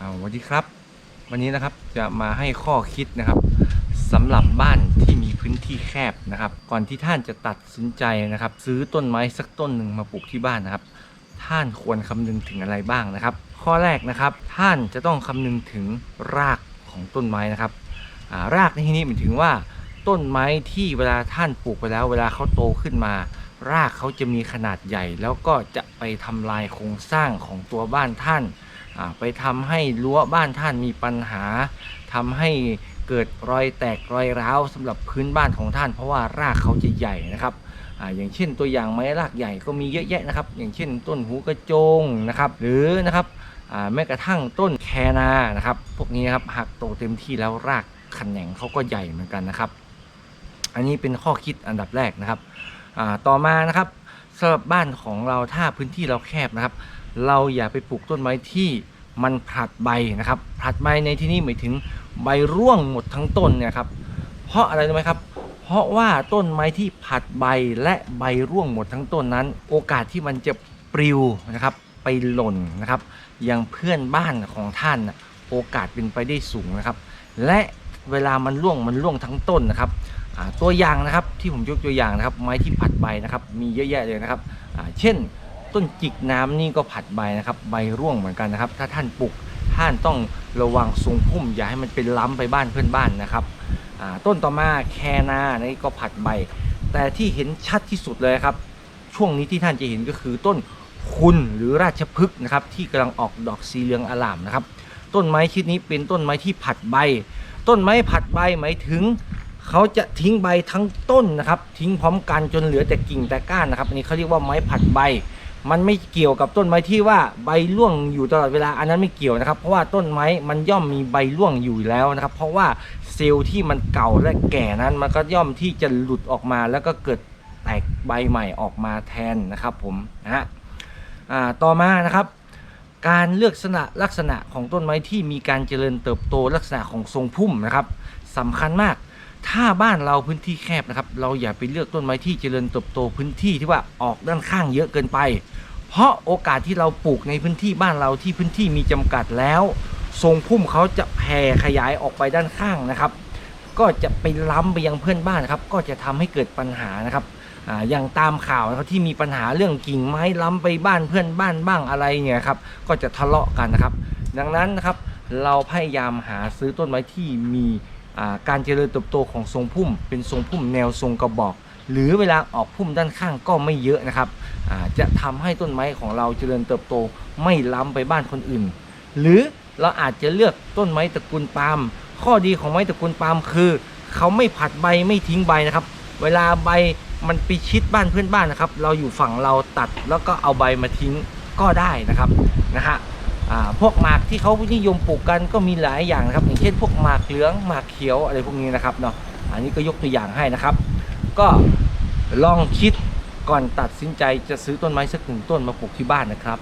อ่าสวัสดีครับ วันนี้นะครับจะมาให้ข้อคิดนะครับสำหรับบ้านที่มีพื้นที่แคบนะครับ ก่อนที่ท่านจะตัดสินใจนะครับ ซื้อต้นไม้สักต้นหนึ่งมาปลูกที่บ้านนะครับ ท่านควรคำนึงถึงอะไรบ้างนะครับ ข้อแรกนะครับ ท่านจะต้องคำนึงถึงรากของต้นไม้นะครับารากในที่นี้หมายถึงว่า ต้นไม้ที่เวลาท่านปลูกไปแล้ว เวลาเขาโตขึ้นมา รากเขาจะมีขนาดใหญ่ แล้วก็จะไปทำลายโครงสร้างของตัวบ้านท่าน ไปทำให้รั้วบ้านท่านมีปัญหาทำให้เกิดรอยแตกรอยร้าวสำหรับพื้นบ้านของท่าน เพราะว่ารากเขาจะใหญ่นะครับออย่างเช่นตัวอย่างไม้รากใหญ่ก็มีเยอะแยะนะครับ อย่างเช่น ต้นหูกระโจงนะครับ หรือนะครับแม้กระทั่งต้นแคนานะครับ พวกนี้นะครับหากโตเต็มที่แล้วรากแขนงเขาก็ใหญ่เหมือนกันนะครับ อันนี้เป็นข้อคิดอันดับแรกนะครับต่อมานะครับสำหรับบ้านของเราถ้าพื้นที่เราแคบนะครับ เราอย่าไปปลูกต้นไม้ที่มันผลัดใบนะครับผลัดใบในที่นี้หมายถึงใบร่วงหมดทั้งต้นเนี่ยครับเพราะอะไรรู้ไหมครับ เพราะว่าต้นไม้ที่ผลัดใบและใบร่วงหมดทั้งต้นนั้น โอกาสที่มันจะปลิวนะครับไปหล่นนะครับอยังเพื่อนบ้านของท่านนะโอกาสเป็นไปได้สูงนะครับ และเวลามันร่วงมันร่วงทั้งต้นนะครับตัวอย่างนะครับที่ผมยกตัวอย่างนะครับ ไม้ที่ผัดใบนะครับ มีเยอะแยะเลยนะครับเช่น ต้นจิกน้ำนี่ก็ผัดใบนะครับ ใบร่วงเหมือนกันนะครับ ถ้าท่านปลูกท่านต้องระวังทรงพุ่มอย่าให้มันเป็นล้ำไปบ้านเพื่อนบ้านนะครับต้นต่อมาแคนานี่ก็ผัดใบ แต่ที่เห็นชัดที่สุดเลยครับ ช่วงนี้ที่ท่านจะเห็นก็คือต้นคุณหรือราชพฤกษ์นะครับ ที่กำลังออกดอกสีเหลืองอลามนะครับ ต้นไม้ชนิดนี้เป็นต้นไม้ที่ผัดใบ ต้นไม้ผัดใบหมายถึงเขาจะทิ้งใบทั้งต้นนะครับ ทิ้งพร้อมกันจนเหลือแต่กิ่งแต่ก้านนะครับอันนี้เขาเรียกว่าไม้ผัดใบ มันไม่เกี่ยวกับต้นไม้ที่ว่าใบร่วงอยู่ตลอดเวลาอันนั้นไม่เกี่ยวนะครับ เพราะว่าต้นไม้มันย่อมมีใบร่วงอยู่แล้วนะครับ เพราะว่าเซลล์ที่มันเก่าและแก่นั้น มันก็ย่อมที่จะหลุดออกมาแล้วก็เกิดแตกใบใหม่ออกมาแทนนะครับผมนะฮะต่อมานะครับการเลือกลักษณะลักษณะของต้นไม้ที่มีการเจริญเติบโตลักษณะของทรงพุ่มนะครับสำคัญมาก ถ้าบ้านเราพื้นที่แคบนะครับ เราอย่าไปเลือกต้นไม้ที่เจริญเติบโตพื้นที่ที่ว่าออกด้านข้างเยอะเกินไป เพราะโอกาสที่เราปลูกในพื้นที่บ้านเราที่พื้นที่มีจำกัดแล้ว ทรงพุ่มเขาจะแผ่ขยายออกไปด้านข้างนะครับ ก็จะไปล้ำไปยังเพื่อนบ้านนะครับ ก็จะทำให้เกิดปัญหานะครับออย่างตามข่าวนะครับที่มีปัญหาเรื่องกิ่งไม้ล้ำไปบ้านเพื่อนบ้านบ้างอะไรเนี่ยครับก็จะทะเลาะกันนะครับ ดังนั้นนะครับเราพยายามหาซื้อต้นไม้ที่มี การเจริญเติบโตของทรงพุ่ม เป็นทรงพุ่มแนวทรงกระบอก หรือเวลาออกพุ่มด้านข้างก็ไม่เยอะนะครับจะทำให้ต้นไม้ของเราเจริญเติบโตไม่ล้ำไปบ้านคนอื่น หรือเราอาจจะเลือกต้นไม้ตระกูลปาล์มข้อดีของไม้ตระกูลปาล์มคือ เขาไม่ผัดใบไม่ทิ้งใบนะครับ เวลาใบมันไปชิดบ้านเพื่อนบ้านนะครับ เราอยู่ฝั่งเราตัดแล้วก็เอาใบมาทิ้งก็ได้นะครับนะฮะ พวกหมากที่เขานิยมปลูกกันก็มีหลายอย่างนะครับ อย่างเช่น พวกหมากเหลืองหมากเขียวอะไรพวกนี้นะครับเนาะอันนี้ก็ยกตัวอย่างให้นะครับ ก็ลองคิดก่อนตัดสินใจจะซื้อต้นไม้สักหนึ่งต้นมาปลูกที่บ้านนะครับ